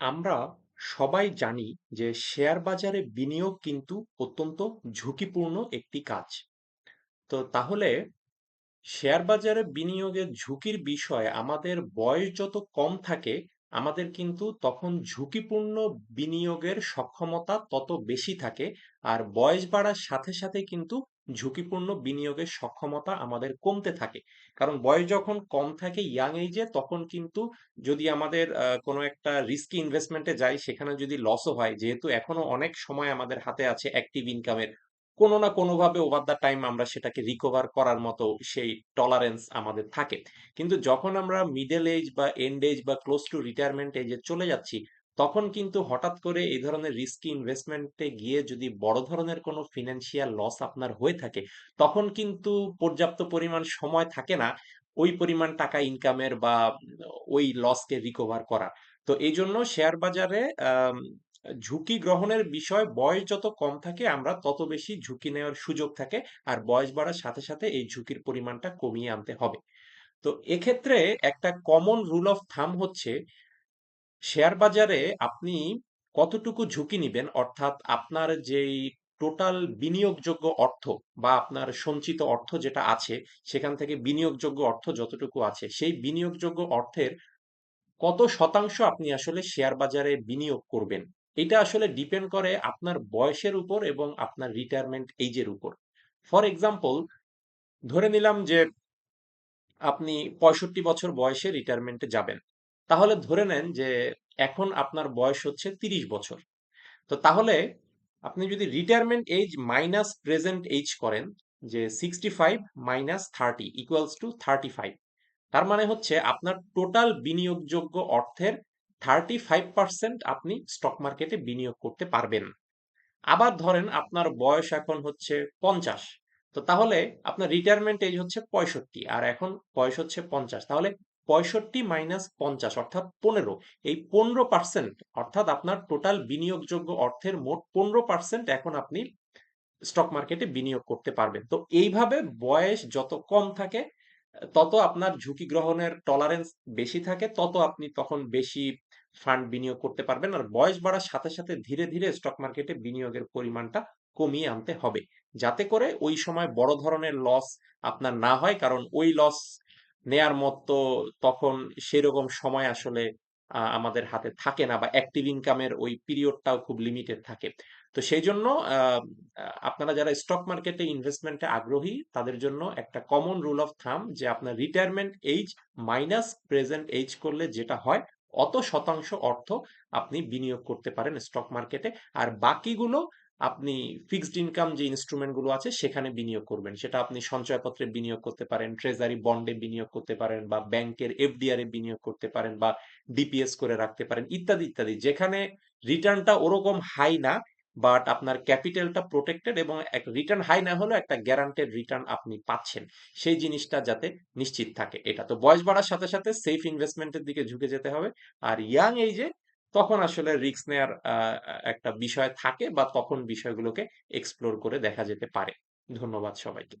আমরা সবাই জানি যে শেয়ার বাজারে বিনিয়োগ কিন্তু অত্যন্ত ঝুঁকিপূর্ণ একটি কাজ। তো তাহলে শেয়ার বাজারে বিনিয়োগের ঝুঁকির বিষয়ে আমাদের বয়স যত কম থাকে, আমাদের কিন্তু তখন ঝুঁকিপূর্ণ বিনিয়োগের সক্ষমতা তত বেশি থাকে। আর বয়স বাড়ার সাথে, সাথে কিন্তু ঝুঁকিপূর্ণ বিনিয়োগের সক্ষমতা আমাদের কমতে থাকে। কারণ বয়স যখন কম থাকে ইয়াং এজে তখন কিন্তু যদি আমাদের আ কোনো একটা রিস্কি ইনভেস্টমেন্টে যাই সেখানে যদি লসও হয়, যেহেতু এখনও অনেক সময় আমাদের হাতে আছে অ্যাক্টিভ ইনকামের কোনো না কোনোভাবে ওভার দ্য টাইম আমরা সেটাকে রিকভার করার মতো সেই টলারেন্স আমাদের থাকে। কিন্তু যখন আমরা মিডল এজ বা এন্ড এজ বা ক্লোজ টু রিটায়ারমেন্ট এজে চলে যাচ্ছি, তখন কিন্তু হঠাৎ করে এই ধরনের রিস্কি ইনভেস্টমেন্টে গিয়ে যদি বড় ধরনের কোনো ফিনান্সিয়াল লস আপনার হয়ে থাকে, তখন কিন্তু পর্যাপ্ত পরিমাণ সময় থাকে না ওই পরিমাণ টাকা ইনকামের বা ওই লসকে রিকভার করার। তো এই জন্য শেয়ার বাজারে ঝুঁকি গ্রহণের বিষয় বয়স যত কম থাকে আমরা তত বেশি ঝুঁকি নেওয়ার সুযোগ থাকে। আর বয়স বাড়ার সাথে, সাথে এই ঝুঁকির পরিমাণটা কমিয়ে আনতে হবে। তো এক্ষেত্রে একটা কমন রুল অফ থাম হচ্ছে শেয়ার বাজারে আপনি কতটুকু ঝুঁকি নিবেন অর্থাৎ আপনার যেই টোটাল বিনিয়োগযোগ্য অর্থ বা আপনার সঞ্চিত অর্থ যেটা আছে সেখান থেকে বিনিয়োগযোগ্য অর্থ যতটুকু আছে সেই বিনিয়োগযোগ্য অর্থের কত শতাংশ আপনি আসলে শেয়ার বাজারে বিনিয়োগ করবেন। এটা আসলে ডিপেন্ড করে আপনার বয়সের উপর এবং আপনার রিটায়ারমেন্ট এইজ এর উপর। ফর এক্সাম্পল ধরে নিলাম যে আপনি ৬৫ বছর বয়সে রিটায়ারমেন্টে যাবেন। তাহলে ধরে নেন যে এখন আপনার বয়স হচ্ছে ৩০ বছর। তো তাহলে আপনি যদি retirement age minus present age করেন, যে 65 মাইনাস 30 ইকুয়ালস টু 35 তার মানে হচ্ছে আপনার টোটাল বিনিয়োগযোগ্য অর্থের 35% আপনি স্টক মার্কেটে বিনিয়োগ করতে পারবেন। আবার ধরেন আপনার বয়স এখন হচ্ছে 50 তো তাহলে আপনার রিটায়ারমেন্ট এজ হচ্ছে 65 আর এখন বয়স হচ্ছে 50 তাহলে 65 মাইনাস 50 অর্থাৎ 15 এই 15% অর্থাৎ আপনার টোটাল বিনিয়োগযোগ্য অর্থের মোট 15% এখন আপনি স্টক মার্কেটে বিনিয়োগ করতে পারবেন। তো এইভাবে বয়স যত কম থাকে তত আপনার ঝুঁকি গ্রহণের টলারেন্স বেশি থাকে, তত আপনি তখন বেশি ফান্ড বিনিয়োগ করতে পারবেন। আর বয়স বাড়ার সাথে, সাথে ধীরে, ধীরে স্টক মার্কেটে বিনিয়োগের পরিমাণটা কমিয়ে আনতে হবে। যাতে করে ওই সময় বড় ধরনের লস আপনার না হয়। কারণ ওই লস নেয়ার মতো তখন সেরকম সময় আসলে আমাদের হাতে থাকে না বা অ্যাক্টিভ ইনকামের ওই পিরিয়ডটাও খুব লিমিটেড থাকে। তো সেইজন্য আ আপনারা যারা স্টক মার্কেটে ইনভেস্টমেন্ট আগ্রহী তাদের জন্য একটা কমন রুল অফ থাম্ব যে আপনার retirement age minus present age করলে যেটা হয় অত শতাংশ অর্থ আপনি বিনিয়োগ করতে পারেন স্টক মার্কেটে। আর বাকিগুলো আপনি ফিক্সড ইনকাম যে ইনস্ট্রুমেন্টগুলো আছে সেখানে বিনিয়োগ করবেন। সেটা আপনি সঞ্চয়পত্রে বিনিয়োগ করতে পারেন, ট্রেজারি বন্ডে বিনিয়োগ করতে পারেন বা ব্যাংকের এফডিআর এ বিনিয়োগ করতে পারেন বা ডিপিএস করে রাখতে পারেন ইত্যাদি, ইত্যাদি। যেখানে রিটার্নটা ওরকম হাই না বাট আপনার ক্যাপিটালটা প্রোটেক্টেড এবং এক রিটার্ন হাই না হলেও একটা গ্যারান্টেড রিটার্ন আপনি পাচ্ছেন। সেই জিনিসটা যাতে নিশ্চিত থাকে এটা। তো বয়স বাড়ার সাথে, সাথে সেফ ইনভেস্টমেন্টের দিকে ঝুঁকে যেতে হবে। আর ইয়াং যে তখন আসলে রিস্ক নেয়ার একটা বিষয় থাকে বা তখন বিষয়গুলোকে এক্সপ্লোর করে দেখা যেতে পারে। ধন্যবাদ সবাইকে।